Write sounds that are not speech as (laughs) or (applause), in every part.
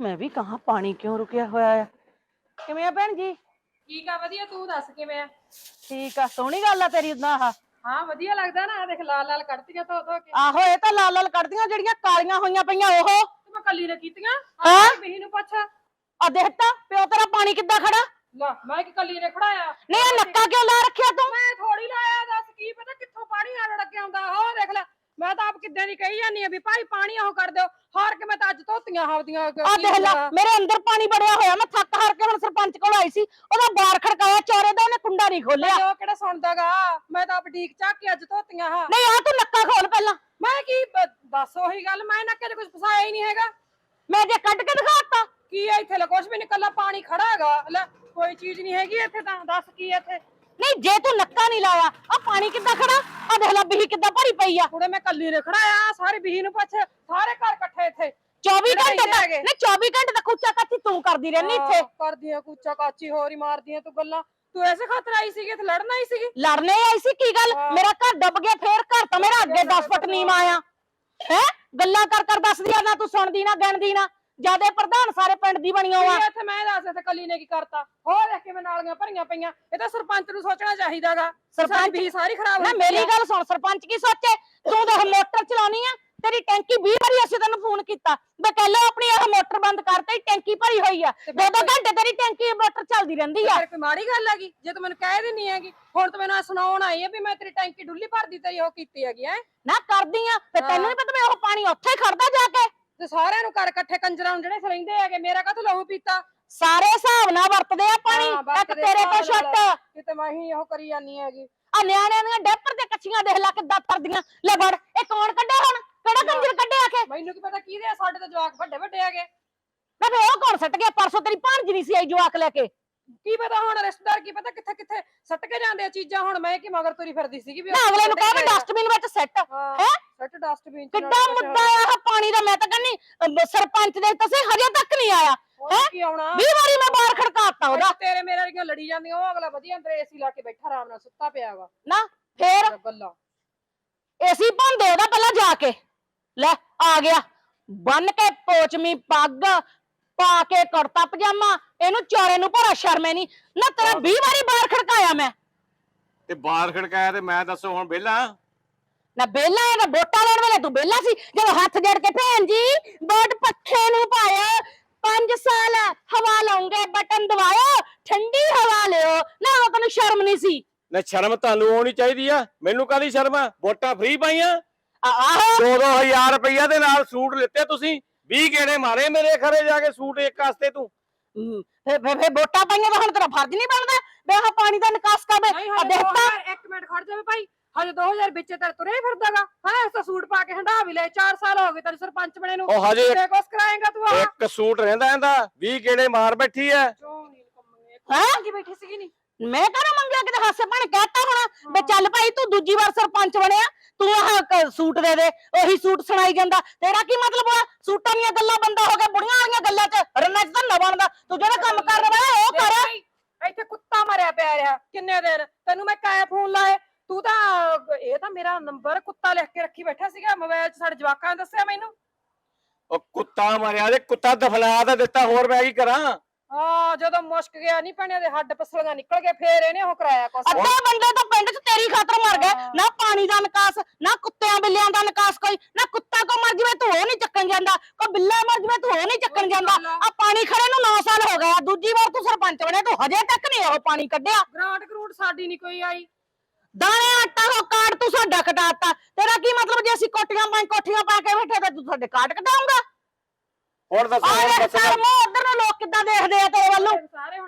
ਮੈਂ ਵੀ ਕਹਾ ਪਾਣੀ ਕਿਉਂ ਰੁਕਿਆ ਹੋਇਆ ਆ? ਕਿਵੇਂ ਆ ਭੈਣ ਜੀ? ਠੀਕ ਆ ਵਧੀਆ। ਤੂੰ ਦੱਸ ਕਿਵੇਂ ਆ? ਠੀਕ ਆ ਸੋਹਣੀ ਗੱਲ ਆ ਤੇਰੀ ਉਦਾਂ ਆਹ। ਹਾਂ ਵਧੀਆ ਲੱਗਦਾ ਨਾ। ਆਹ ਦੇਖ ਲਾਲ ਲਾਲ ਕੱਢਤੀਆਂ ਧੋ ਧੋ ਕੇ। ਆਹੋ ਇਹ ਤਾਂ ਲਾਲ ਲਾਲ ਕੱਢਦੀਆਂ ਜਿਹੜੀਆਂ ਕਾਲੀਆਂ ਹੋਈਆਂ ਪਈਆਂ ਉਹ ਤੇ ਮੈਂ ਕੱਲੀ ਨੇ ਕੀਤੀਆਂ? ਹਾਂ? ਆਹ ਬਹੀ ਨੂੰ ਪੁੱਛ। ਆ ਦੇਖਤਾ ਪਿਓ ਤੇਰਾ ਪਾਣੀ ਕਿੱਦਾਂ ਖੜਾ? ਲੈ ਮੈਂ ਕਿ ਕੱਲੀ ਨੇ ਖੜਾਇਆ? ਨਹੀਂ ਨੱਕਾ ਕਿਉਂ ਲਾ ਰੱਖਿਆ ਤੂੰ? ਮੈਂ ਥੋੜੀ ਲਾਇਆ ਦੱਸ ਕੀ ਪਤਾ ਕਿੱਥੋਂ ਪਾਣੀ ਆਣ ਲੱਗ ਆਉਂਦਾ ਹੋ ਦੇਖ ਲੈ ਮੈਂ ਤਾਂ ਆਪ ਕਿੱਦਾਂ ਦੀ ਕਹੀ ਜਾਂਦੀ ਆ ਵੀ ਭਾਈ ਪਾਣੀ ਉਹ ਕਰ ਦਿਓ। ਹਾਰ ਕੇ ਮੈਂ ਤਾਂ ਅੱਜ ਧੋਤੀਆਂ ਹਵਦੀਆਂ ਆ ਦੇਖ ਲੈ ਮੇਰੇ ਅੰਦਰ ਪਾਣੀ ਬੜਿਆ ਹੋਇਆ। ਮੈਂ ਥੱਕ ਹਾਰ ਕੇ ਹੁਣ ਸਰਪੰਚ ਕੋਲ ਆਈ ਸੀ। ਉਹਦਾ ਬਾਰ ਖੜਕਾਇਆ ਚੋਰੇ ਦਾ ਉਹਨੇ ਕੁੰਡਾ ਨਹੀਂ ਖੋਲਿਆ। ਉਹ ਕਿਹੜਾ ਸੁਣਦਾਗਾ? ਮੈਂ ਤਾਂ ਆਪ ਡੀਕ ਚੱਕ ਕੇ ਅੱਜ ਧੋਤੀਆਂ ਹਾਂ ਨਹੀਂ ਆ ਤੂੰ ਨੱਕਾ ਖੋਲ ਪਹਿਲਾਂ। ਮੈਂ ਕੀ ਬ- ਦੱਸ ਉਹੀ ਗੱਲ? ਮੈਂ ਨਾ ਕਿਤੇ ਕੁਝ ਫਸਾਇਆ ਹੀ ਨਹੀਂ ਹੈਗਾ। ਮੈਂ ਜੇ ਕੱਢ ਕੇ ਦਿਖਾਤਾ। ਕੀ ਆ ਇੱਥੇ ਲੈ ਕੁਛ ਵੀ ਨਿਕਲਣਾ ਪਾਣੀ ਖੜਾ ਹੈਗਾ। ਲੈ ਕੋਈ ਚੀਜ਼ ਨਹੀਂ ਹੈਗੀ ਇੱਥੇ ਤਾਂ। ਦੱਸ ਕੀ ਆ ਇੱਥੇ? ਨਹੀਂ ਜੇ ਤੂੰ ਨੱਕਾ ਨਹੀਂ ਲਾਇਆ ਆ ਪਾਣੀ ਕਿੱਦਾਂ ਖੜਾ? ਆ ਦੇਖ ਲੈ ਬੀਹੀ ਕਿੱਦਾਂ ਭਰੀ ਪਈ ਆ। ਕੁੜੇ ਮੈਂ ਕੱਲੀ ਨੇ ਖੜਾਇਆ ਸਾਰੇ ਬੀਹੀ ਨੂੰ ਪੁੱਛ ਸਾਰੇ ਘਰ ਇਕੱਠੇ ਇੱਥੇ। 24 ਜਿਹੜੇ ਘੰਟੇ ਹੈਗੇ। ਨਹੀਂ 24 ਘੰਟੇ ਤੱਕ ਉੱਚਾ ਕੱਚੀ ਤੂੰ ਕਰਦੀ ਰਹਿੰਦੀ ਇੱਥੇ। ਕਰਦੀਆਂ ਕੂਚਾ ਕਾਚੀ ਹੋਰ ਹੀ ਮਾਰਦੀਆਂ ਤੂੰ ਗੱਲਾਂ। ਤੂੰ ਐਸੇ ਖਾਤਰ ਆਈ ਸੀਗੀ ਇੱਥੇ ਲੜਨ ਆਈ ਸੀਗੀ? ਲੜਨੇ ਆਈ ਸੀ ਕੀ ਗੱਲ? ਹਾਂ। ਮੇਰਾ ਘਰ ਡੁੱਬ ਗਿਆ ਫੇਰ ਘਰ ਤਾਂ ਮੇਰਾ ਅੱਗੇ 10 ਫੁੱਟ ਨੀਵਾਂ ਆਇਆ ਹੈ? ਗੱਲਾਂ ਕਰ ਕਰ ਦੱਸਦੀ ਆ ਨਾ ਤੂੰ ਸੁਣਦੀ ਨਾ ਗਿਣਦੀ ਨਾ। ਜਿਆਦੇ ਪ੍ਰਧਾਨ ਸਾਰੇ ਪਿੰਡ ਦੀ ਬਣੀ ਆ ਕੀ ਇੱਥੇ? ਮੈਂ ਦੱਸ ਇੱਥੇ ਕੱਲੀ ਨੇ ਕੀ ਕਰਤਾ? ਹੋਰ ਦੇਖ ਕੇ ਮੈਂ ਨਾਲੀਆਂ ਭਰੀਆਂ ਪਈਆਂ। ਇਹ ਤਾਂ ਸਰਪੰਚ ਨੂੰ ਸੋਚਣਾ ਚਾਹੀਦਾਗਾ ਸਰਪੰਚ ਵੀ ਸਾਰੀ ਖਰਾਬ ਨਾ ਮੇਰੀ ਆ। ਗੱਲ ਸੁਣ ਸਰਪੰਚ ਕੀ ਸੋਚੇ? ਤੂੰ ਦੇਖ ਮੋਟਰ ਚਲਾਉਣੀ ਆ ਤੇਰੀ ਟੈਂਕੀ 20 ਵਾਰੀ ਅਸੀਂ ਤੈਨੂੰ ਫੋਨ ਕੀਤਾ। ਮੈਂ ਕਹਿ ਲਓ ਆਪਣੀ ਇਹ ਮੋਟਰ ਬੰਦ ਕਰ ਤੇਰੀ ਟੈਂਕੀ ਭਰੀ ਹੋਈ ਆ। ਤੇ ਦੋ ਦੋ ਘੰਟੇ ਤੇਰੀ ਟੈਂਕੀ ਮੋਟਰ ਚੱਲਦੀ ਰਹਿੰਦੀ ਆ। ਕੋਈ ਮਾੜੀ ਗੱਲ ਹੈਗੀ ਜੇ ਤੂੰ ਮੈਨੂੰ ਕਹਿ ਦਿੰਨੀ ਹੈਗੀ ਹੁਣ ਤੂੰ ਮੈਨੂੰ ਆਹ ਸੁਣਾਉਣ ਆਈ ਹੈ ਵੀ ਮੈਂ ਤੇਰੀ ਟੈਂਕੀ ਡੁੱਲੀ ਭਰਦੀ ਤੇਰੀ ਉਹ ਕੀਤੀ ਹੈਗੀ ਹੈ? ਨਾ ਕਰਦੀ ਆ ਤੇ ਤੈਨੂੰ ਨਹੀਂ ਪਤਾ ਮੈਂ ਉਹ ਪਾਣੀ ਉੱਥੇ ਖੜਦਾ ਜਾ ਕੇ। ਤੇ ਸਾਰਿਆਂ ਨੂੰ ਕਰ ਇਕੱਠੇ ਕੰਜਰਾਂ ਨੂੰ ਜਿਹੜੇ ਰਹਿੰਦੇ ਹੈਗੇ ਮੇਰਾ ਕਾਹਤੋਂ ਲਹੂ ਪੀਤਾ? ਸਾਰੇ ਹਿਸਾਬ ਨਾਲ ਵਰਤਦੇ ਆ ਪਾਣੀ। ਇੱਕ ਵਰਤਦੇ ਤੇਰੇ ਤੋਂ ਹਿਸਾਬ ਨਾਲ। ਛੱਟ ਕਿਤੇ ਮੈਂ ਹੀ ਉਹ ਕਰੀ ਜਾਨੀ ਹੈਗੀ। ਆ ਨਿਆਣਿਆਂ ਦੀਆਂ ਡੈਪਰ ਤੇ ਕੱਚੀਆਂ ਦੇਖ ਲੈ ਕਿੱਦਾਂ ਤਰਦੀਆਂ ਲੈ ਵੜ ਇਹ ਕੌਣ ਕੱਢੇ ਹੁਣ? ਕਿਹੜਾ ਕੰਜਰ ਕੱਢਿਆ ਕੇ ਮੈਨੂੰ ਕੀ ਪਤਾ ਕਿਹਦੇ ਆ ਸਾਡੇ ਤਾਂ ਜਵਾਕ ਵੱਡੇ ਵੱਡੇ ਹੈਗੇ। ਮੈਂ ਫੇ ਉਹ ਕੌਣ ਸੱਟ ਗਿਆ ਪਰਸੋਂ ਤੇਰੀ ਭਾਂਜੀ ਨਹੀਂ ਸੀ ਆਈ ਜਵਾਕ ਲੈ ਕੇ। ਕੀ ਪਤਾ ਹੁਣ ਰਿਸ਼ਤੇਦਾਰ ਕੀ ਪਤਾ ਕਿੱਥੇ ਕਿੱਥੇ ਸੱਟ ਕੇ ਜਾਂਦੇ ਆ ਚੀਜ਼ਾਂ ਹੁਣ ਮੈਂ ਕੀ ਮਗਰ ਤੁਰੀ ਫਿਰਦੀ ਸੀਗੀ ਵੀ ਨਾ ਅਗਲੇ ਨੂੰ ਕਹੇ ਡਸਟਬਿਨ ਵਿੱਚ ਸੱਟ ਹੈ ਸੱਟ ਡਸਟਬਿਨ ਚ ਕਿੱਡਾ ਮੁੱਦਾ ਆ ਆਹ ਪਾਣੀ ਦਾ ਮੈਂ ਤਾਂ ਕਹਿੰਨੀ ਸਰਪੰਚ ਦੇ ਤਾਂ ਸੇ ਹਜੇ ਤੱਕ ਨਹੀਂ ਆਇਆ ਹੈ? ਕੀ ਆਉਣਾ? 20 ਵਾਰੀ ਮੈਂ ਬਾਹਰ ਖੜਕਾਤਾ ਉਹਦਾ। ਉਹਦਾ ਤੇਰੇ ਮੇਰੇ ਵਰਗੀਆਂ ਲੜੀ ਜਾਂਦੀਆਂ ਉਹ ਅਗਲਾ ਵਧੀਆ ਅੰਦਰ ਏਸੀ ਲਾ ਕੇ ਬੈਠਾ ਆਰਾਮ ਨਾਲ ਸੁੱਤਾ ਪਿਆ ਵਾ। ਨਾ ਫੇਰ? ਗੱਲਾਂ ਏਸੀ ਭੰਦੇ ਉਹਦਾ ਪਹਿਲਾਂ ਜਾ ਕੇ। ਲੈ ਆ ਗਿਆ। ਬੰਨ ਕੇ ਪੋਚਮੀ ਪੱਗ ਪਾ ਕੇ ਕੁੜਤਾ ਪਜਾਮਾ ਇਹਨੂੰ ਚਾਰੇ ਨੂੰ ਭਰਾ ਸ਼ਰਮੇ ਨਹੀਂ। ਨਾ ਤੇਰਾ 20 ਵਾਰੀ ਬਾਹਰ ਖੜਕਾਇਆ ਮੈਂ। ਤੇ ਬਾਹਰ ਖੜਕਾਇਆ ਤੇ ਮੈਂ ਦੱਸੋ ਹੁਣ ਵਿਹਲਾ? ਨਾ ਬੇਲਾ ਇਹਦਾ ਵੋਟਾਂ ਲੈਣ ਵੇਲੇ ਤੂੰ ਬੇਲਾ ਸੀ। ਜਦੋਂ ਹੱਥ ਜੜ ਕੇ ਭੈਣ ਜੀ ਵੋਟ ਪੱਖੇ ਨੂੰ ਪਾਇਆ। 5 ਸਾਲ ਹਵਾ ਲਾਉਂਗੇ ਬਟਨ ਦਬਾਓ ਠੰਡੀ ਹਵਾ ਲਿਓ। ਨਾ ਉਹ ਤੈਨੂੰ ਸ਼ਰਮ ਨਹੀਂ ਸੀ। ਨਾ ਸ਼ਰਮ ਤੁਹਾਨੂੰ ਆਉਣੀ ਚਾਹੀਦੀ ਆ। ਮੈਨੂੰ ਕਾਦੀ ਸ਼ਰਮ ਆ? ਵੋਟਾਂ ਫ੍ਰੀ ਪਾਈਆਂ। ਆ- ਆਹੋ। 2-2000 ਰੁਪਈਆ ਦੇ ਨਾਲ ਸੂਟ ਲਿੱਤੇ ਤੁਸੀਂ। 20 ਗੇੜੇ ਮਾਰੇ ਮੇਰੇ ਖਰੇ ਜਾ ਕੇ ਸੂਟ ਇੱਕ ਵਾਸਤੇ ਤੂੰ। ਫੇ ਫੇ ਫੇ ਵੋਟਾਂ ਪਾਈਆਂ ਤਾਂ ਹੁਣ ਤੇਰਾ ਫਰਜ਼ ਨਹੀਂ ਬਣਦਾ। ਬੇ ਆਹ ਪਾਣੀ ਦਾ ਨਿਕਾਸ ਕਰ ਨਹੀਂ ਆ ਦੇਖਤਾ 2000 ਇੱਕ ਮਿੰਟ ਖੜ ਜਾਵੇ ਭਾਈ। ਹਜੇ 2000 ਵਿੱਚ ਤੇ ਤੁਰੇ ਹੀ ਫਿਰਦਾਗਾ। ਹਾਂ ਇਸ ਤਾਂ ਸੂਟ ਪਾ ਕੇ ਹੰਡਾ ਵੀ ਲੈ 4 ਸਾਲ ਹੋ ਗਏ ਤੈਨੂੰ ਸਰਪੰਚ ਬਣੇ ਨੂੰ। ਉਹ ਹਜੇ ਤੇ ਕੁਛ ਕਰਾਏਗਾ ਤੂੰ ਆ ਇੱਕ ਸੂਟ ਰਹਿੰਦਾ ਇਹਦਾ 20 ਗੇੜੇ ਮਾਰ ਬੈਠੀ ਐ। ਕਿਉਂ ਨਹੀਂ ਕੰਮੇ ਹੈਂ? ਕੀ ਬੈਠੀ ਸੀਗੀ ਨਹੀਂ ਮੈਂ ਕਹਣਾ ਮੰਗਿਆ ਕਿਤੇ ਹਾਸੇ ਪਾਣ ਕਹਿਤਾ ਹੋਣਾ ਬੇ ਚੱਲ ਭਾਈ ਤੂੰ ਦੂਜੀ ਵਾਰ ਸਰਪੰਚ ਬਣਿਆ ਤੂੰ ਆਹ ਸੂਟ ਦੇ ਦੇ ਉਹੀ ਸੂਟ ਸੁਣਾਈ ਜਾਂਦਾ। ਤੇਰਾ ਕੀ ਮਤਲਬ ਹੋਇਆ? ਸੂਟਾਂ ਦੀਆਂ ਗੱਲਾਂ ਬੰਦਾ ਹੋ ਗਿਆ ਬੁੜੀਆਂ ਵਾਲੀਆਂ ਗੱਲਾਂ 'ਚ ਰੰਨਾ 'ਚ ਤਾਂ ਨਾ ਬਣਦਾ ਤੂੰ ਜਿਹੜਾ ਕੰਮ ਕਰਨ ਵਾਲਾ ਉਹ ਕਰ। ਇੱਥੇ ਕੁੱਤਾ ਮਰਿਆ ਪਿਆ ਰਿਹਾ ਕਿੰਨੇ ਦਿਨ? ਤੈਨੂੰ ਮੈਂ ਕਾਇਆ ਫੋਨ ਲਾਏ? ਤੂੰ ਤਾਂ ਇਹ ਤਾਂ ਮੇਰਾ ਨੰਬਰ ਕੁੱਤਾ ਲਿਖ ਕੇ ਰੱਖੀ ਬੈਠਾ ਸੀਗਾ ਮੋਬਾਈਲ 'ਚ ਸਾਡੇ ਜਵਾਕਾਂ ਨੇ ਦੱਸਿਆ ਮੈਨੂੰ। ਉਹ ਕੁੱਤਾ ਮਾਰਿਆ ਤੇ ਕੁੱਤਾ ਦਫਲਾ ਤਾਂ ਦਿੱਤਾ ਹੋਰ ਮੈਂ ਕੀ ਕਰਾਂ? ਹਾਂ ਜਦੋਂ ਮੁਸ਼ਕ ਗਿਆ ਨਹੀਂ ਭਣਿਆ ਦੇ ਹੱਡ ਪਸਲੀਆਂ ਨਿਕਲ ਗਏ ਫੇਰ ਇਹਨੇ ਉਹ ਕਰਾਇਆ ਕੁਛ। ਅੱਧੇ ਬੰਦੇ ਤਾਂ ਪਿੰਡ 'ਚ ਤੇਰੀ ਖਾਤਰ ਮਰ ਗਏ। ਹਾਂ। ਨਾ ਪਾਣੀ ਦਾ ਨਿਕਾਸ ਨਾ ਕੁੱਤਿਆਂ ਬਿੱਲਿਆਂ ਦਾ ਨਿਕਾਸ ਕੋਈ ਨਾ ਕੁੱਤਾ ਕੋ ਮਰ ਜਵੇ ਤੂੰ ਉਹ ਨਹੀਂ ਚੱਕਣ ਜਾਂਦਾ। ਕੋ ਬਿੱਲਾ ਮਰ ਜਵੇ ਤੂੰ ਉਹ ਨਹੀਂ ਚੱਕਣ ਜਾਂਦਾ। ਆ। ਆ ਪਾਣੀ ਖੜੇ ਨੂੰ 9 ਸਾਲ ਹੋ ਗਏ ਆ। ਦੂਜੀ ਵਾਰ ਤੂੰ ਸਰਪੰਚ ਬਣਿਆ ਤੂੰ ਹਜੇ ਤੱਕ ਨਹੀਂ ਉਹ ਪਾਣੀ ਕੱਢਿਆ। ਗ੍ਰਾਂਟ ਗਰੂਟ ਸਾਡੀ ਨਹੀਂ ਕੋਈ ਆਈ। ਦਾਣੇ ਆਟਾ ਕੋ ਕਾਰਡ ਤੂੰ ਸਾਡਾ ਕਟਾਤਾ ਤੇਰਾ ਕੀ ਮਤਲਬ ਜੇ ਅਸੀਂ ਕੋਟੀਆਂ ਪੰਜ ਕੋਠੀਆਂ ਪਾ ਕੇ ਬੈਠੇ ਤਾਂ ਤੂੰ ਸਾਡੇ ਕਾਰਡ ਕਟਾਉਂਗਾ ਹੁਣ ਦੱਸੋ ਵੇ ਦੱਸੋ। ਸਰ ਮੂੰਹ ਉਧਰ ਨੂੰ ਲੋਕ ਕਿੱਦਾਂ ਦੇਖਦੇ ਆ ਤੇਰੇ ਵੱਲੋਂ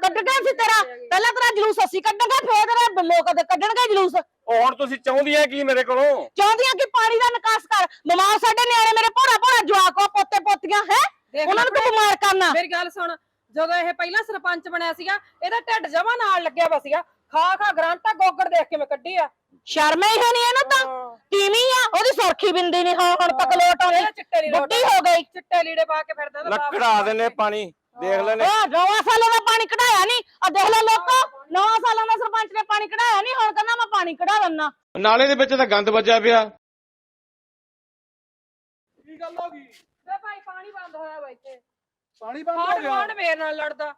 ਕੱਢਣਾ ਸੀ ਤੇਰਾ। ਪਹਿਲਾਂ ਤੇਰਾ ਜਲੂਸ ਅਸੀਂ ਕੱਢਾਂਗੇ ਫੇਰ ਤੇਰਾ ਲੋਕ ਤੇ ਕੱਢਣਗੇ ਜਲੂਸ। ਉਹ ਹੁਣ ਤੁਸੀਂ ਚਾਹੁੰਦੀਆਂ ਕੀ ਮੇਰੇ ਕੋਲੋਂ? ਚਾਹੁੰਦੀਆਂ ਕਿ ਪਾਣੀ ਦਾ ਨਿਕਾਸ ਕਰ। ਬਿਮਾਰ ਸਾਡੇ ਨਿਆਣੇ ਮੇਰੇ ਭੋਰਾ ਭੋਰਾ ਜਵਾਕ ਆ ਪੋਤੇ ਪੋਤੀਆਂ ਹੈ? ਦੇਖ ਉਹਨਾਂ ਨੂੰ ਤੂੰ ਬਿਮਾਰ ਕਰਨਾ। ਮੇਰੀ ਗੱਲ ਸੁਣ ਜਦੋਂ ਇਹ ਪਹਿਲਾਂ ਸਰਪੰਚ ਬਣਿਆ ਸੀਗਾ ਇਹਦਾ ਢਿੱਡ ਜਮਾ ਨਾਲ ਲੱਗਿਆ ਵਾ ਸੀਗਾ। ਖਾ ਖਾ ਗਰਾਂਟਾ ਗੋਗੜ ਦੇਖ ਕੇ ਮੈਂ ਕੱਢੀ ਆ। ਸ਼ਰਮ ਹੀ ਹੈ ਨਹੀਂ ਇਹਨੂੰ ਤਾਂ? ਤੀਵੀਂ ਆ? ਉਹਦੀ ਸੁਰਖੀ ਬਿੰਦੀ ਨਹੀਂ ਹੁਣ ਹੁਣ ਤੱਕ ਲੋਟ ਚਿੱਟੇ ਲੀੜੇ ਬੁੱਢੀ ਹੋ ਗਈ। ਚਿੱਟੇ ਲੀੜੇ ਪਾ ਕੇ ਫਿਰਦਾ ਤਾਂ ਬਾਪ ਲੱਕੜਾ ਦਿੰਨੇ ਪਾਣੀ ਦੇਖ ਲੈਨੇ ਉਹ ਨੌਵਾਂ ਸਾਲਾਂ ਦਾ ਪਾਣੀ ਕਢਾਇਆ ਨਹੀਂ ਆ ਦੇਖ ਲੈ ਲੋਕੋ ਨੌਵਾਂ ਸਾਲਾਂ ਦਾ ਸਰਪੰਚ ਨੇ ਪਾਣੀ ਕਢਾਇਆ ਨਹੀਂ ਹੁਣ ਕਹਿੰਦਾ ਮੈਂ ਪਾਣੀ ਕਢਾ ਲੈਣਾ ਨਾਲੇ ਦੇ ਵਿੱਚ ਤਾਂ ਗੰਦ ਵੱਜਿਆ ਪਿਆ। ਵੇ ਭਾਈ ਪਾਣੀ ਬੰਦ ਹੋਇਆ ਵਾ ਇੱਥੇ। ਪਾਣੀ ਬੰਦ ਹੋ ਹੋਰ ਗਿਆ। ਕੌਣ ਮੇਰੇ ਨਾਲ ਲੜਦਾ।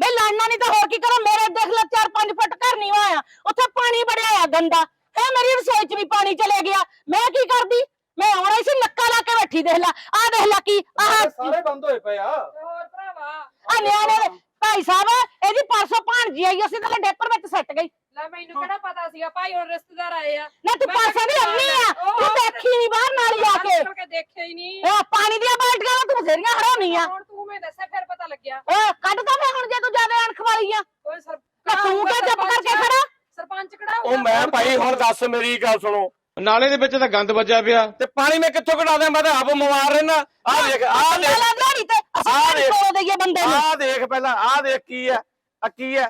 ਬਈ ਲੜਨਾ ਨਹੀਂ ਤਾਂ ਹੋਰ ਕੀ ਕਰਾਂ ਮੇਰੇ ਦੇਖ ਲੈ 4-5 ਫੁੱਟ ਘਰ ਨਹੀਂ ਆਇਆ ਉੱਥੇ ਪਾਣੀ ਬੜਿਆ ਆ ਗੰਦਾ। ਹੈ ਮੇਰੀ ਰਸੋਈ 'ਚ ਵੀ ਪਾਣੀ ਚਲੇ ਗਿਆ। ਮੈਂ ਕੀ ਕਰਦੀ? ਮੈਂ ਆਉਣਾ ਹੀ ਸੀ ਨੱਕਾ ਲਾ ਕੇ ਬੈਠੀ ਦੇਖ ਲੈ। ਆਹ ਦੇਖ ਲੈ ਕੀ ਆਹ ਸਾਰੇ ਬੰਦ ਹੋਏ ਪਏ ਆ। ਹੋਰ ਭਰਾਵਾ। ਆ ਨਿਆਣੇ ਭਾਈ ਸਾਹਿਬ ਇਹਦੀ ਪਰਸੋਂ ਭਾਣਜੀ ਆਈ ਅਸੀਂ ਤਾਂ ਡੇਪਰ ਵਿੱਚ ਸੱਟ ਗਈ। ਲੈ ਮੈਨੂੰ ਕਿਹੜਾ ਪਤਾ ਸੀਗਾ ਭਾਈ ਹੁਣ ਰਿਸ਼ਤੇਦਾਰ ਆਏ ਆ। ਨਾ ਤੂੰ ਮੈਂ ਪਾਸੇ ਦੀ ਕਿਹਾ ਅੰਨੀ ਆ। ਉਹ- ਤੂੰ ਦੇਖੀ ਨਹੀਂ ਬਾਹਰ ਨਾਲ ਜਾ ਕੇ। ਕੇ ਦੇਖਿਆ ਹੀ ਨਹੀਂ। ਇਹ ਪਾਣੀ ਦੀਆਂ ਬਾਲਟੀਆਂ ਤੂੰ ਬਥੇਰੀਆਂ ਹਰਾਉਣੀਆਂ ਹੁਣ ਤੂੰ ਮੈਂ ਦੱਸਿਆ ਫਿਰ ਪਤਾ ਲੱਗਿਆ। ਓਏ ਕੱਢ ਤਾਂ ਫੇ ਹੁਣ ਜੇ ਤੂੰ ਜ਼ਿਆਦਾ ਅਣਖ ਵਾਲੀ ਆ। ਕੋਈ ਸਰ ਤਾਂ ਤੂੰ ਕਿਉਂ ਚੁੱਪ ਕਰਕੇ ਖੜਾ? ਸਰਪੰਚ ਕਿਹੜਾ ਉਹ ਮੈਂ ਭਾਈ ਹੁਣ ਦੱਸ ਮੇਰੀ ਗੱਲ ਸੁਣੋ। ਨਾਲੇ ਦੇ ਵਿੱਚ ਤਾਂ ਗੰਦ ਵੱਜਿਆ ਪਿਆ। ਤੇ ਪਾਣੀ ਮੈਂ ਕਿੱਥੋਂ ਕਢਾ ਦਿਆਂ ਮੈਂ ਤਾਂ ਆਪ ਬਿਮਾਰ ਰਹਿਣਾ ਆਹ ਦੇਖ ਆਹ ਦੇਖ। ਲਾ ਦਿਹਾੜੀ ਤੇ ਅਸੀਂ ਆਹ ਪਾਣੀ ਦੇਖ। ਕੋਲ ਦਈਏ ਬੰਦੇ ਨੂੰ। ਆਹ ਦੇਖ ਪਹਿਲਾਂ ਆਹ ਦੇਖ ਕੀ ਹੈ। ਆ ਕੀ ਹੈ?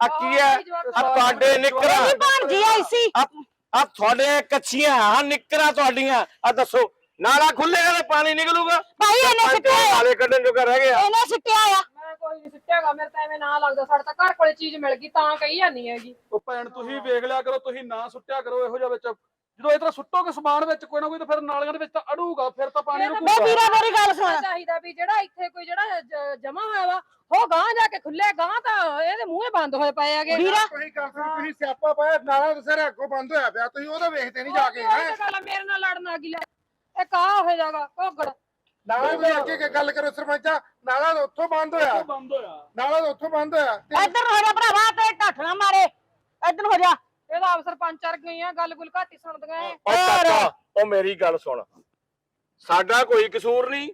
ਆ ਕੀ ਹੈ? ਆ ਤੁਹਾਡੇ ਨਿਕਰਾਂ। ਇਹਦੀ ਭਾਣਜੀ ਆਈ ਸੀ। ਆ ਆ ਤੁਹਾਡੇ ਕੱਚੀਆਂ ਆ ਨਿਕਰਾਂ ਤੁਹਾਡੀਆਂ। ਆ ਦੱਸੋ ਨਾਲਾ ਖੁੱਲੇਗਾ ਤੇ ਪਾਣੀ ਨਿਕਲੂਗਾ? ਭਾਈ ਇਹਨੇ ਸਿੱਟਿਆ ਨਾਲੇ ਕੱਢਣ ਜੋਗਾ ਰਹਿ ਗਿਆ। ਇਹਨੇ ਸਿੱਟਿਆ ਆ ਕੋਈ ਨਹੀਂ ਸਿੱਟਿਆਗਾ ਮੇਰੇ ਤਾਂ ਐਵੇਂ ਨਾ ਲੱਗਦਾ ਸਾਡੇ ਤਾਂ ਘਰ ਕੋਲੇ ਚੀਜ਼ ਮਿਲ ਗਈ ਤਾਂ ਕਹੀ ਜਾਂਦੀ ਹੈਗੀ। ਉਹ ਭੈਣ ਤੁਸੀਂ ਵੇਖ ਲਿਆ ਕਰੋ ਤੁਸੀਂ ਨਾ ਸੁੱਟਿਆ ਕਰੋ ਇਹੋ ਜਿਹਾ ਵਿੱਚ। ਜਦੋਂ ਇਸ ਤਰ੍ਹਾਂ ਸੁੱਟੋਗੇ ਸਮਾਨ ਵਿੱਚ ਕੋਈ ਨਾ ਕੋਈ ਤਾਂ ਫਿਰ ਨਾਲੀਆਂ ਦੇ ਵਿੱਚ ਤਾਂ ਅੜੂਗਾ ਫਿਰ ਤਾਂ ਪਾਣੀ ਬੇ ਰੁਕੂਗਾ। ਵੀਰਾ ਮੇਰੀ ਗੱਲ ਸੁਣ। ਚਾਹੀਦਾ ਵੀ ਜਿਹੜਾ ਇੱਥੇ ਕੋਈ ਜਿਹੜਾ ਜਮਾ ਹੋਇਆ ਵਾ ਉਹ ਗਾਂ ਜਾ ਕੇ ਖੁੱਲੇ ਗਾਂ ਤਾਂ ਇਹਦੇ ਮੂੰਹੇ ਬੰਦ ਹੋਏ ਪਏ ਹੈਗੇ। ਵੀਰਾ? ਤੁਸੀਂ ਕਰ ਸਕਦੇ ਤੁਸੀਂ ਸਿਆਪਾ ਪਾਇਆ ਨਾਲਾ ਤਾਂ ਸਾਰੇ ਅੱਗੋਂ ਬੰਦ ਹੋਇਆ ਪਿਆ ਤੁਸੀਂ ਉਹਦਾ ਵੇਖਦੇ ਨਹੀਂ ਜਾ ਕੇ ਉਹ ਹੈ? ਤਾਂ ਗੱਲ ਆ, ਮੇਰੇ ਨਾਲ ਲੜਨ ਆ ਗਈ ਲੈ। ਇਹ ਕਾ ਹੋ ਜਾਗਾ ਕੋਗੜ ਨਾਲਾ ਵੇਖ ਕੇ ਕਿ ਗੱਲ ਕਰੋ ਸਰਪੰਚਾ ਨਾਲਾ ਤਾਂ ਉੱਥੋਂ ਬੰਦ ਹੋਇਆ। ਬੰਦ ਹੋਇਆ। ਨਾਲਾ ਤਾਂ ਉੱਥੋਂ ਬੰਦ ਹੋਇਆ। ਤੇ ਇੱਧਰ ਹੋ ਜਾ ਭਰਾਵਾ ਤੇ ਢੱਠ ਨਾ ਮਾਰੇ। ਇੱਧਰ ਹੋ ਜਾ। ਇਹਦਾ ਆਪ ਸਰਪੰਚ ਚੜ ਗਈਆਂ ਗੱਲ ਗੁਲ ਘਾਟੀ ਸੁਣਦੀਆਂ ਏ ਉਹ ਕਾਕਾ ਉਹ ਮੇਰੀ ਗੱਲ ਸੁਣ। ਸਾਡਾ ਕੋਈ ਕਸੂਰ ਨਹੀਂ।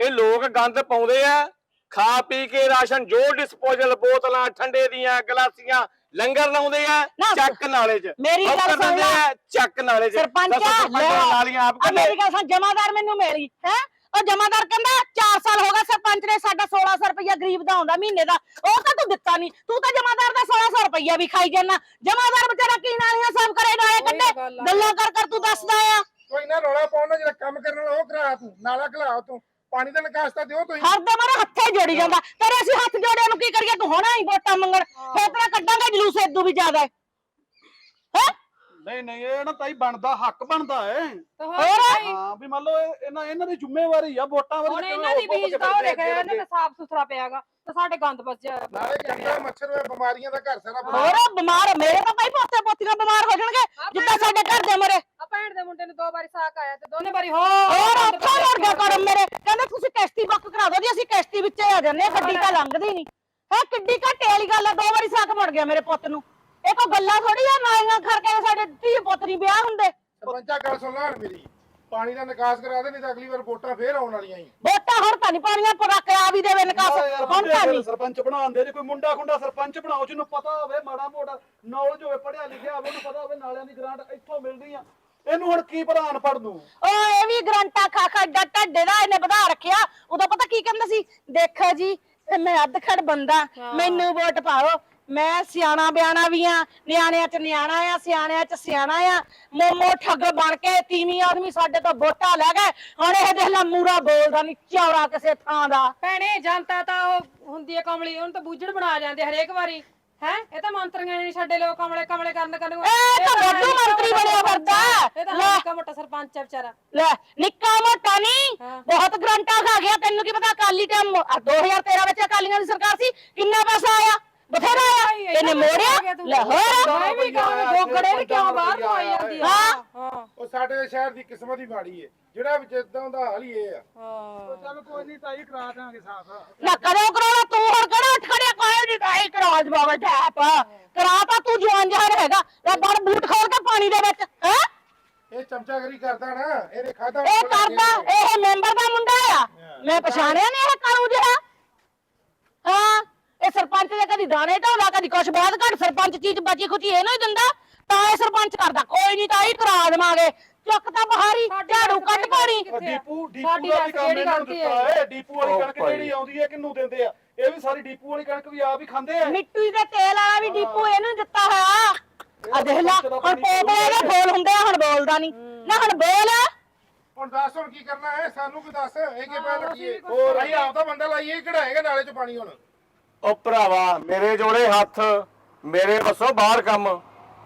ਇਹ ਲੋਕ ਗੰਦ ਪਾਉਂਦੇ ਆ। ਖਾ ਪੀ ਕੇ ਰਾਸ਼ਨ ਜੋ ਡਿਸਪੋਜ਼ਲ ਬੋਤਲਾਂ ਠੰਡੇ ਦੀਆਂ ਗਲਾਸੀਆਂ ਲੰਗਰ ਲਾਉਂਦੇ ਆ ਨਾ, ਚੱਕ ਨਾਲੇ 'ਚ। ਮੇਰੀ ਉਹ ਗੱਲ ਕਰ ਸੁਣ ਦਿੰਦੇ ਲੈ। ਆ ਚੱਕ ਨਾਲੇ 'ਚ। ਸਰਪੰਚ ਦੱਸੋ ਸਰਪੰਚ ਲੈ। ਨਾਲੀਆਂ ਆਪ ਕੱਢੇ। ਮੇਰੀ ਗੱਲ ਸੁਣ ਜਮਾਦਾਰ ਮੈਨੂੰ ਮਿਲੀ ਹੈ? ਉਹ ਜਮਾਦਾਰ ਕਹਿੰਦਾ 4 ਸਾਲ ਹੋ ਗਏ ਸਰਪੰਚ ਨੇ ਸਾਡਾ 1600 ਰੁਪਇਆ ਗਰੀਬ ਦਾ ਆਉਂਦਾ ਮਹੀਨੇ ਦਾ। ਉਹ ਤਾਂ ਤੂੰ ਦਿੱਤਾ ਨਹੀਂ ਤੂੰ ਤਾਂ ਜਮਾਦਾਰ ਦਾ 1600 ਰੁਪਇਆ ਵੀ ਖਾਈ ਜਾਂਦਾ। ਜਮਾਦਾਰ ਵਿਚਾਰਾ ਕੀ ਨਾਲੀਆਂ ਸਾਫ਼ ਕਰੇ ਨਾਲੇ ਕੱਢੇ ਗੱਲ ਕਰ ਕਰ ਤੂੰ ਦੱਸਦਾ ਆ। ਕੋਈ ਨਾ ਰੌਲਾ ਪਾਉਣਾ ਜਿਹੜਾ ਕੰਮ ਕਰਨ ਵਾਲਾ ਉਹ ਕਰਾ ਤੂੰ। ਨਾਲਾ ਖਲਾ ਤੂੰ। ਪਾਣੀ ਦਾ ਨਿਕਾਸ ਤਾਂ ਦਿਓ ਤੁਸੀਂ। ਹਰ ਦੇ ਮਾਰੇ ਹੱਥੇ ਜੋੜੀ ਜਾਂਦਾ। ਤੇਰੇ ਅਸੀਂ ਹੱਥ ਜੋੜਿਆਂ ਨੂੰ ਕੀ ਕਰੀਏ? ਤੂੰ ਹੋਣਾ ਹੀ ਵੋਟਾਂ ਮੰਗਣ। ਫੇਰ ਤੇਰਾ ਕੱਢਾਂਗੇ ਜਲੂਸ ਇਦੋਂ ਵੀ ਜ਼ਿਆਦਾ? ਨਹੀਂ ਨਹੀਂ ਇਹ ਨਾ ਤਾਈ ਬਣਦਾ ਹੱਕ ਬਣਦਾ ਹੈ ਤੇ ਹੋਰ? ਹੋਰ? ਭਾਈ ਹਾਂ ਵੀ ਮੰਨ ਲਓ ਇਹ- ਇਹਨਾਂ ਇਹਨਾਂ ਦੀ ਜ਼ਿੰਮੇਵਾਰੀ ਆ ਵੋਟਾਂ ਵਾਲੀ ਹੁਣ ਇਹਨਾਂ ਦੀ ਬੀਜ ਦਾ ਉਹ ਦੇਖਿਆ ਇਹਨਾਂ ਦਾ ਸਾਫ਼ ਸੁਥਰਾ ਪਿਆਗਾ ਤੇ ਸਾਡੇ ਗੰਦ ਬਚਿਆ ਨਾਲੇ ਚੰਗਾ ਮੱਛਰ ਹੋਇਆ ਬਿਮਾਰੀਆਂ ਦਾ ਘਰ ਸਾਰਾ ਬਣਾ ਹੋਰ ਬਿਮਾਰ ਮੇਰੇ ਤਾਂ ਭਾਈ ਪੋਤੇ ਪੋਤੀਆਂ ਬਿਮਾਰ ਹੋ ਜਾਣਗੇ ਜਿੱਦਾਂ ਸਾਡੇ ਘਰ ਦੇ ਮਰੇ। ਆ ਭੈਣ ਦੇ ਮੁੰਡੇ ਨੂੰ ਦੋ ਵਾਰੀ ਸਾਕ ਆਇਆ ਤੇ ਦੋਨੇ ਵਾਰੀ ਹੋ ਹੋਰ ਮੁੜ ਗਿਆ ਕਰਮ ਮੇਰੇ। ਕਹਿੰਦੇ ਤੁਸੀਂ ਕਿਸ਼ਤੀ ਬੁੱਕ ਕਰਾ ਦਿਓ ਜੀ ਅਸੀਂ ਕਿਸ਼ਤੀ ਵਿੱਚ ਆ ਜਾਂਦੇ ਹਾਂ ਗੱਡੀ ਤਾਂ ਲੰਘਦੀ ਨਹੀਂ। ਹੈ ਕਿੱਡੀ ਘੱਟੇ ਵਾਲੀ ਗੱਲ ਆ ਦੋ ਵਾਰੀ ਸਾਕ ਮੁੜ ਗਿਆ ਮੇਰੇ ਪੁੱਤ ਨੂੰ। ਇਹ ਕੋਈ ਗੱਲਾਂ ਥੋੜੀ ਆ ਨਾਲੀਆਂ ਕਰਕੇ ਸਾਡੇ ਧੀ ਪੁੱਤ ਨਹੀਂ ਵਿਆਹ ਹੁੰਦੇ। ਸਰਪੰਚਾ ਗੱਲ ਸੁਣ ਲੈ ਹੁਣ ਮੇਰੀ। ਪਾਣੀ ਦਾ ਨਿਕਾਸ ਕਰਾ ਦੇ ਨਹੀਂ ਤਾਂ ਅਗਲੀ ਵਾਰ ਵੋਟਾਂ ਫੇਰ ਆਉਣ ਵਾਲੀਆਂ ਹੀ ਵੋਟਾਂ ਹੁਣ ਤਾਂ ਨਹੀਂ ਪਾਣੀਆਂ ਪਰ ਕਰਾ ਵੀ ਦੇਵੇ ਨਿਕਾਸ ਹੁਣ ਤਾਂ ਨਹੀਂ। ਸਰਪੰਚ ਬਣਾਉਂਦੇ ਜੇ ਕੋਈ ਮੁੰਡਾ ਖੁੰਡਾ ਸਰਪੰਚ ਬਣਾਓ ਜਿਹਨੂੰ ਪਤਾ ਹੋਵੇ ਮਾੜਾ ਮੋਟਾ ਨੌਲੇਜ ਹੋਵੇ ਪੜਿਆ ਲਿਖਿਆ ਹੋਵੇ ਉਹਨੂੰ ਪਤਾ ਹੋਵੇ ਨਾਲਿਆਂ ਦੀ ਗ੍ਰਾਂਟ ਇੱਥੋਂ ਮਿਲਦੀ ਆ। ਇਹਨੂੰ ਹੁਣ ਕੀ ਪਤਾ ਅਨਪੜ੍ਹ ਨੂੰ ਓ ਇਹ ਵੀ ਗਰੰਟਾ ਖਾ ਖਾ ਡਾ ਢੱਡੇ ਦਾ ਇਹਨੇ ਵਧਾ ਰੱਖਿਆ। ਉਦੋਂ ਪਤਾ ਕੀ ਕਹਿੰਦਾ ਸੀ? ਦੇਖੋ ਜੀ ਮੈਂ ਅੱਧਖੜ ਬੰਦਾ ਮੈਨੂੰ ਵੋਟ ਪਾਓ। ਮੈਂ ਸਿਆਣਾ ਬਿਆਣਾ ਵੀ ਆ ਨਿਆਣਿਆਂ ਚ ਨਿਆਣਾ ਆ ਸਿਆਣਿਆਂ ਚ ਸਿਆਣਾ ਆ। ਮੋਮੋ ਠੱਗ ਬਣ ਕੇ ਤੀਵੀਂ ਆਦਮੀ ਸਾਡੇ ਤੋਂ ਵੋਟਾਂ ਲੈ ਗਏ ਹੁਣ ਇਹ ਦੇਖ ਲੈ ਮੂਰਾ ਬੋਲਦਾ ਨਹੀਂ ਚੌੜਾ ਕਿਸੇ ਥਾਂ ਦਾ। ਭੈਣੇ ਜਨਤਾ ਤਾਂ ਉਹ ਹੁੰਦੀ ਹੈ ਕਮਲੀ ਉਹਨੂੰ ਤਾਂ ਬੂਝੜ ਬਣਾ ਜਾਂਦੇ ਹਰੇਕ ਵਾਰੀ। ਹੈ? ਇਹ ਤਾਂ ਮੰਤਰੀਆਂ ਨੇ ਛੱਡੇ ਲੋਕ ਕਮਲੇ ਕਮਲੇ ਕਰਨ ਕਰਨ ਇਹ ਤਾਂ ਵੱਡੂ ਮੰਤਰੀ ਬਣਿਆ ਫਿਰਦਾ। ਇਹ ਤਾਂ ਲੈ। ਨਿੱਕਾ ਮੋਟਾ ਸਰਪੰਚ ਹੈ ਵਿਚਾਰਾ। ਲੈ ਨਿੱਕਾ ਮੋਟਾ ਨਹੀਂ ਹਾਂ। ਬਹੁਤ ਗਰੰਟਾ ਖਾ ਗਿਆ ਤੈਨੂੰ ਕੀ ਪਤਾ ਅਕਾਲੀ ਟਾਈਮ 2013 ਵਿੱਚ ਅਕਾਲੀਆਂ ਦੀ ਸਰਕਾਰ ਸੀ ਕਿੰਨਾ ਪੈਸਾ ਆਇਆ? ਬਥੇਰਾ ਆਇਆ ਇਹਨੇ ਮੋੜਿਆ? ਲੈ ਹੋਰ ਮੈਂ ਵੀ ਕਹਾਂ ਗੋਗੜੇ ਵੀ ਕਿਉਂ ਬਾਹਰ ਨੂੰ ਆਈ ਜਾਂਦੀ ਆ? ਹਾਂ। ਹਾਂ ਉਹ ਸਾਡੇ ਸ਼ਹਿਰ ਦੀ ਕਿਸਮਤ ਹੀ ਮਾੜੀ ਏ। ਜਿਹੜਾ ਵਿੱਚ ਇਦਾਂ ਦਾ ਹਾਲ ਹੀ ਇਹ ਆ। ਹਾਂ। ਚੱਲ ਕੋਈ ਨਹੀਂ ਤਾਈ ਕਰਾ ਦਾਂਗੇ ਸਾਫ਼। ਨਾ ਕਰਿਓ ਕਰਾਉਣਾ ਤੂੰ ਹੁਣ ਕਿਹੜਾ ਉੱਠ ਖੜਿਆ? ਕੋਈ ਨਹੀਂ ਤਾਈ ਕਰਾ ਜਵਾਬ ਟੈਪ ਕਰਾ ਤਾਂ ਤੂੰ ਜਵਾਨ ਜਹਾਨ ਹੈਗਾ। ਲੈ ਬੜ ਬੂਟ ਖੋਲ ਕੇ ਪਾਣੀ ਦੇ ਵਿੱਚ ਹੈ? ਇਹ ਚਮਚਾਗਰੀ ਕਰਦਾ ਨਾ ਇਹਨੇ ਖਾਦਾ ਇਹ ਕਰਦਾ ਇਹ ਮੈਂਬਰ ਦਾ ਮੁੰਡਾ ਆ। ਮੈਂ ਪਛਾਣਿਆ ਨਹੀਂ ਇਹ ਕਰੂ ਜਿਹੜਾ ਹਾਂ। ਇਹ ਸਰਪੰਚ ਦੇ ਕਦੀ ਦਾਣੇ ਢਾਉਂਦਾ ਕਦੀ ਕੁਛ ਬਾਅਦ ਘੱਟ ਸਰਪੰਚ ਚੀਜ਼ ਬਚੀ ਖੁਚੀ ਇਹਨੂੰ ਹੀ ਦਿੰਦਾ ਤਾਂ ਇਹ ਸਰਪੰਚ ਕਰਦਾ। ਕੋਈ ਨਹੀਂ ਤਾਈ ਕਰਾ ਦੇਵਾਂਗੇ। ਚੁੱਕ ਤਾਂ ਬਹਾਰੀ ਝਾੜੂ ਕੱਢ ਪਾਣੀ। ਆ? ਡੀਪੂ ਡੀਪੂ ਦਾ ਵੀ ਕੰਮ ਇਹਨਾਂ ਨੂੰ ਦਿੱਤਾ ਹੈ? ਡੀਪੂ ਵਾਲੀ ਉਹ ਕਣਕ। ਜਿਹੜੀ ਆਉਂਦੀ ਹੈ ਕਿੰਨੂੰ ਦਿੰਦੇ ਆ? ਇਹ ਵੀ ਸਾਰੀ ਡੀਪੂ ਵਾਲੀ ਕਣਕ ਵੀ ਆਪ ਹੀ ਖਾਂਦੇ ਆ। ਮਿੱਟੀ ਦੇ ਤੇਲ ਵਾਲਾ ਵੀ ਡੀਪੂ ਇਹਨੂੰ ਦਿੱਤਾ ਹੋਇਆ। ਆ ਦੇਖ ਲੈ ਹੁਣ ਪੋਪਲੇ ਦੇ ਬੋਲ ਹੁੰਦੇ ਆ ਹੁਣ ਬੋਲਦਾ ਨਹੀਂ ਨਾ ਹੁਣ ਬੋਲ। ਹੁਣ ਦੱਸ ਹੁਣ ਕੀ ਕਰਨਾ ਹੈ? ਸਾਨੂੰ ਵੀ ਦੱਸ ਇਹ ਕੀ ਪੈ ਹਾਂ, ਲੱਗੀ ਏ ਅਸੀਂ ਵੀ ਹੋਰ ਅਸੀਂ ਆਪਦਾ ਬੰਦਾ ਲਾਈਏ ਕਢਾਏਗਾ ਨਾਲੇ ਚ ਪਾਣੀ ਹੁਣ। ਉਹ ਭਰਾਵਾ ਮੇਰੇ ਜੋੜੇ ਹੱਥ ਮੇਰੇ ਵੱਸੋਂ ਬਾਹਰ ਕੰਮ।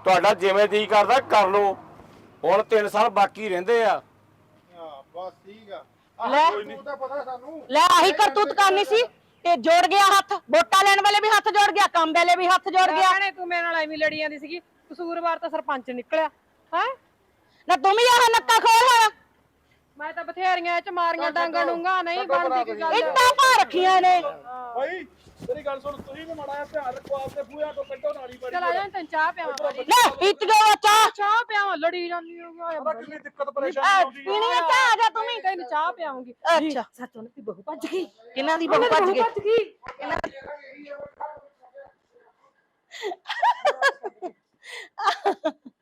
ਤੁਹਾਡਾ ਜਿਵੇਂ ਜੀ ਕਰਦਾ ਕਰ ਲਓ। ਹੁਣ 3 ਸਾਲ ਬਾਕੀ ਰਹਿੰਦੇ ਆ। ਹਾਂ ਬਸ ਠੀਕ ਆ। ਲੈ। ਤੂੰ ਤਾਂ ਪਤਾ ਸਾਨੂੰ। ਲੈ ਆਹੀ ਕਰਤੂਤ ਕਰਨੀ ਸੀ। ਤੇ ਜੋੜ ਗਿਆ ਹੱਥ। ਵੋਟਾਂ ਲੈਣ ਵੇਲੇ ਵੀ ਹੱਥ ਜੋੜ ਗਿਆ ਕੰਮ ਵੇਲੇ ਵੀ ਹੱਥ ਜੋੜ ਗਿਆ। ਭੈਣੇ ਤੂੰ ਮੇਰੇ ਨਾਲ ਐਵੇਂ ਲੜੀ ਜਾਂਦੀ ਸੀਗੀ। ਕਸੂਰਵਾਰ ਤਾਂ ਸਰਪੰਚ ਨਿਕਲਿਆ। ਹੈ? ਨਾ ਤੂੰ ਵੀ ਆਹ ਨੱਕਾ ਖੋਲ ਹੁਣ। ਮੈਂ ਤਾਂ ਬਥੇਰੀਆਂ ਇਹ ਚ ਮਾਰੀਆਂ ਡਾਂਗਾ ਡੂੰਗਾ ਨਹੀਂ ਬਣਦੀ ਕੀ ਗੱਲ ਇੰਨਾ ਭਾ ਰੱਖੀਆਂ ਨੇ। ਭਾਈ ਤੇਰੀ ਗੱਲ ਸੁਣ ਤੁਸੀਂ ਵੀ ਮਾੜਾ ਜਿਹਾ ਧਿਆਨ ਰੱਖੋ ਆਪਦੇ ਬੂਹਿਆਂ ਤੋਂ ਕੱਢੋ ਨਾਲੀ ਬੜੀ ਚਲ ਆ ਜਾ ਤੈਨੂੰ ਚਾਹ ਪਿਆਵਾਂ ਭਾਜੀ। ਲੈ ਪੀਤ ਗਿਆ ਚਾਹ। ਚਾਹ ਪਿਆਵਾਂ ਲੜੀ ਜਾਂਦੀ ਹੋ ਪਤਾ ਕਿੰਨੀ ਦਿੱਕਤ ਪਰੇਸ਼ਾਨੀ ਐ, ਆਉਂਦੀ ਪੀਣੀ ਆ ਚਾਹ ਆ ਜਾ ਤੂੰ ਵੀ ਤੈਨੂੰ ਚਾਹ ਪਿਆਉਂਗੀ ਅੱਛਾ। ਸੱਚ ਉਹਨਾਂ ਦੀ ਬਹੂ ਭੱਜ ਗਈ। ਕਿਹਨਾਂ ਦੀ ਬਹੂ ਭੱਜ ਗਈ। (laughs)